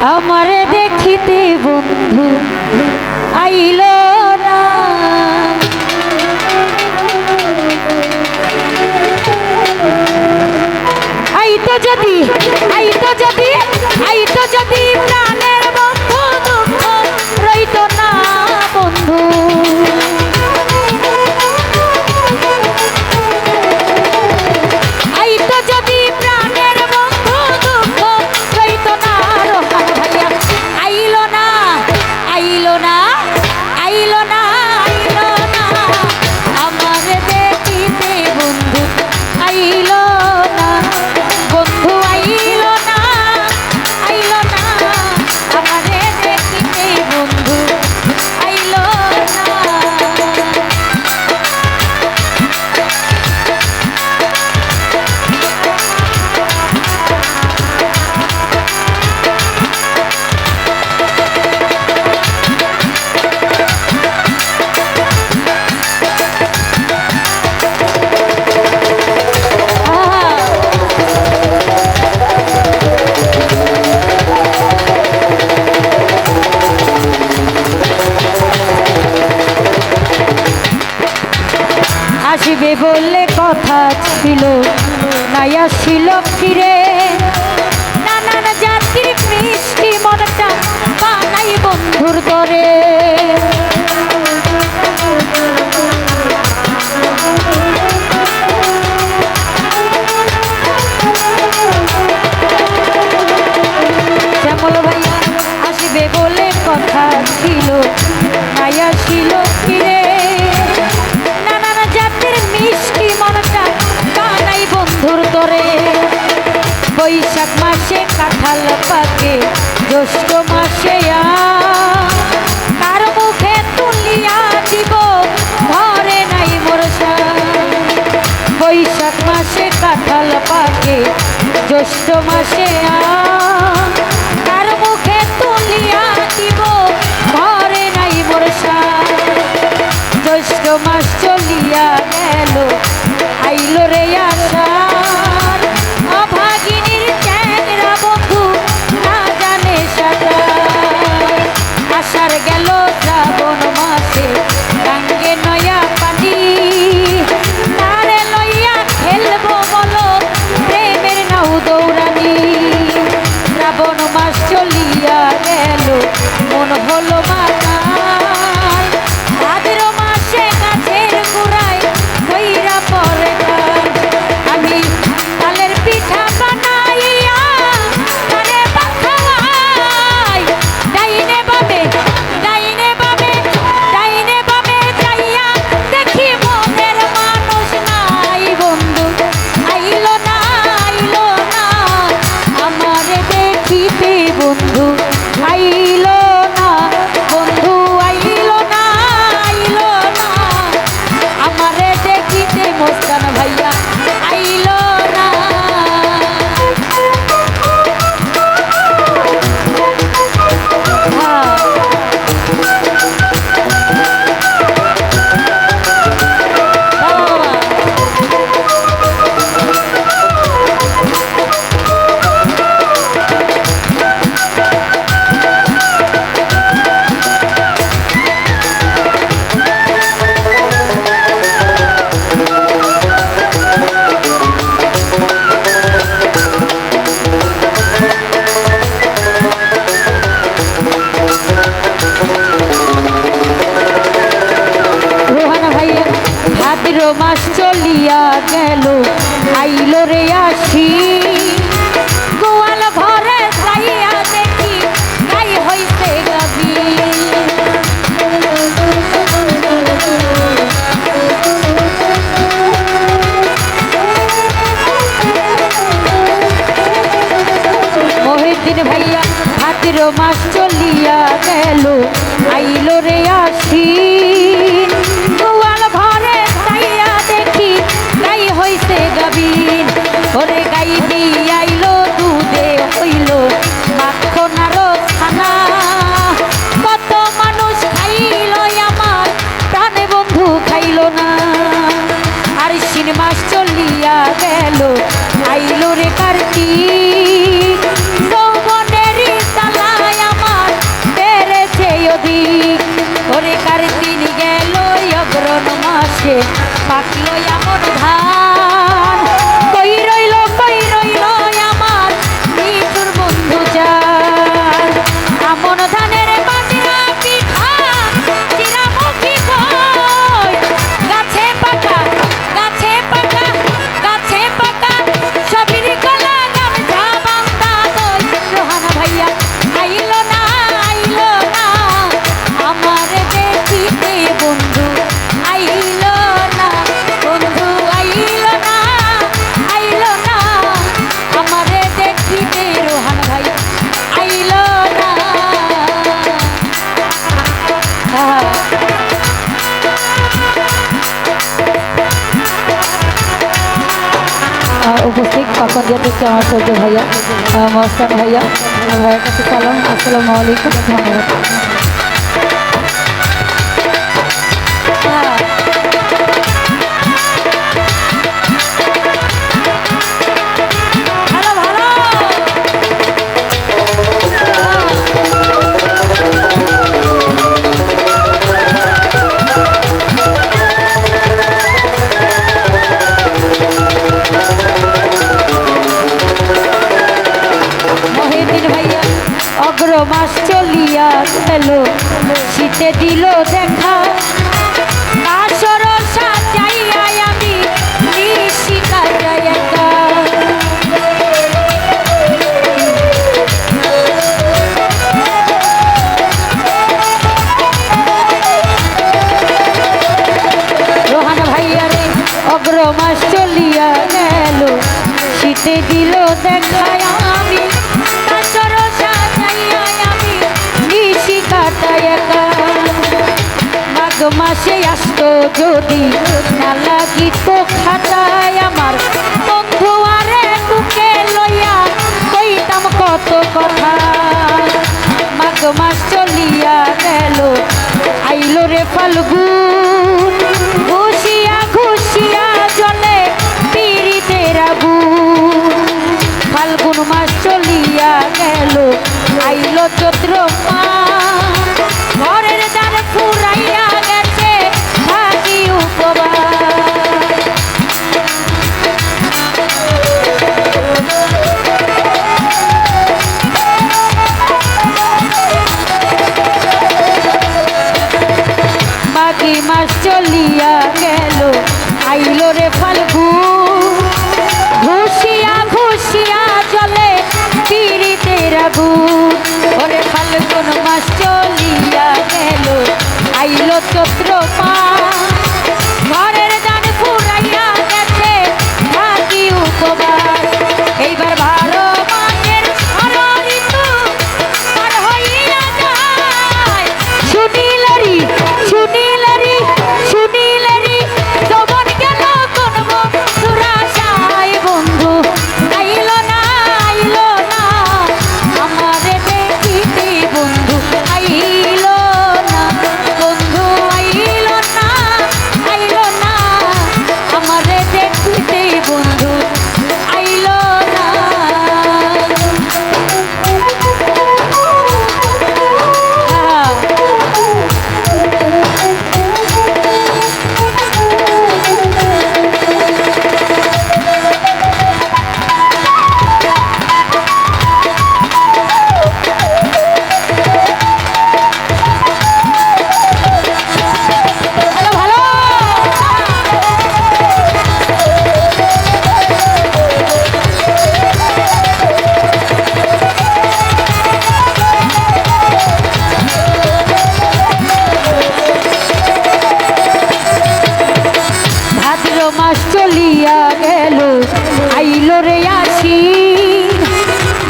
আমারে দেখিতে বন্ধু আইল না। আইতো যদি হলে কথা ছিল নাইয়া ছিল ফিরে। বন্ধুর তরে বৈশাখ মাসে কাঁঠাল পাকে, জ্যৈষ্ঠ মাসে কার মুখে তুলিয়া দিব ঘরে নাই মরসা বৈশাখ মাসে কাঁঠাল পাকে, জ্যৈষ্ঠ মাসে আ হইয়া গেল, আইল রে আসি। গোয়াল ঘরে যাইয়া দেখি তাই হইতে গাবি মহিদিন ভাইয়া হাতির মাস চলিয়া গেল, আইল রে আসি। চলিয়া গেল। আইলো রে কার্তিক দিয়ে দেখছি আমার সৌর্য ভাইয়া আহ, মহস্তান ভাইয়া ভাইয়ের কাছে সালাম আসসালামু আলাইকুম। গেল শীতে দিল দেখা। আসর সাজাইয়া আমি নিশি কাটাই রোহান ভাইয়া রে অগ্র চলিয়া গেল, শীতে দিল দেখায় মাসে আসতো যদি না লাগিত খাটায় আমার। বন্ধু আরে বুকে লইয়া কইতাম কত কথা। মাঘ মাস চলিয়া গেল, আইলো রে ফাল্গুন। ঘুষিয়া ঘুষিয়া জলে পিড়িতের আগুন। ফাল্গুন মাস চলিয়া গেল, আইলো চৈত্র মাস। Топ-3. আইলো রে আসি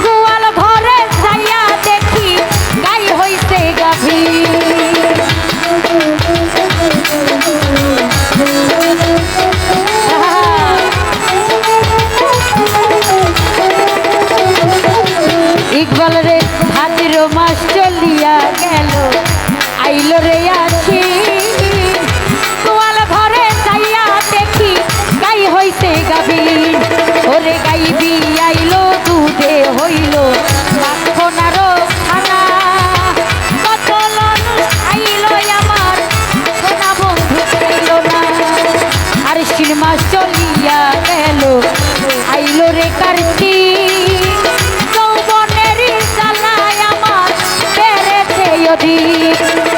গোয়াল ঘরে যাইয়া দেখি গাই হইছে গাভী ইকবাল রে ভাদ্র মাস চলিয়া গেল, আইলো রে আসি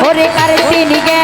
ওরে কার তিনি গে